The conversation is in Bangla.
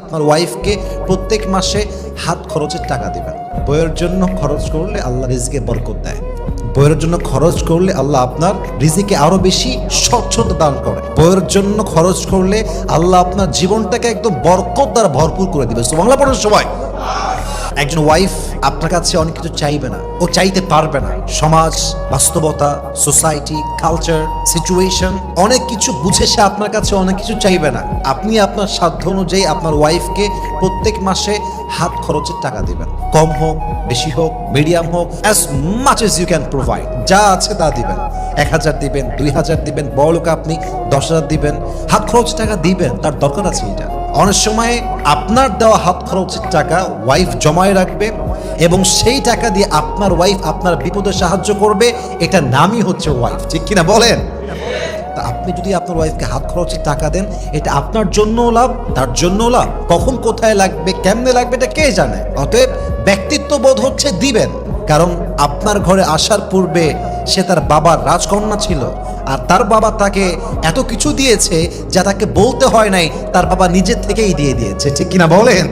আপনার ওয়াইফকে প্রত্যেক মাসে হাত খরচের টাকা দেবেন। বইয়ের জন্য খরচ করলে আল্লাহ রিজিকে বরকত দেয়। বইয়ের জন্য খরচ করলে আল্লাহ আপনার রিজিকে আরও বেশি স্বচ্ছতা দান করে। বইয়ের জন্য খরচ করলে আল্লাহ আপনার জীবনটাকে একদম বরকত দ্বারা ভরপুর করে দিবে। বাংলা পড়ার সময় একজন ওয়াইফ আপনার কাছে অনেক কিছু চাইবে না ও চাইতে পারবে না। সমাজ, বাস্তবতা, সোসাইটি, কালচার, সিচুয়েশন, অনেক কিছু বুঝে সে আপনার কাছে অনেক কিছু চাইবে না। আপনি আপনার সাধ্য অনুযায়ী আপনার ওয়াইফকে প্রত্যেক মাসে হাত খরচের টাকা দিবেন। কম হোক, বেশি হোক, মিডিয়াম হোক as much as you can provide যা আছে তা দিবেন। এক হাজার দিবেন, দুই হাজার দিবেন বড় লোক আপনি দশ হাজার দিবেন। হাত খরচ টাকা দিবেন, তার দরকার আছে এটা। অনেক সময় আপনার দেওয়া হাত খরচের টাকা ওয়াইফ জমায় রাখবে এবং সেই টাকা দিয়ে আপনার ওয়াইফ আপনার বিপদে সাহায্য করবে, এটা নামই হচ্ছে ওয়াইফ ঠিক কিনা বলেন? তা আপনি যদি আপনার ওয়াইফকে হাত খরচের টাকা দেন, এটা আপনার জন্যও লাভ, তার জন্যও লাভ। কখন কোথায় লাগবে, কেমনে লাগবে, এটা কে জানে? অতএব ব্যক্তিত্ববোধ হচ্ছে দিবেন। কারণ আপনার ঘরে আসার পূর্বে সে তার বাবার রাজকন্যা ছিল, আর তার বাবা তাকে এত কিছু দিয়েছে যা তাকে বলতে হয় নাই, তার বাবা নিজের থেকেই দিয়ে দিয়েছে। ঠিক কিনা বলেন?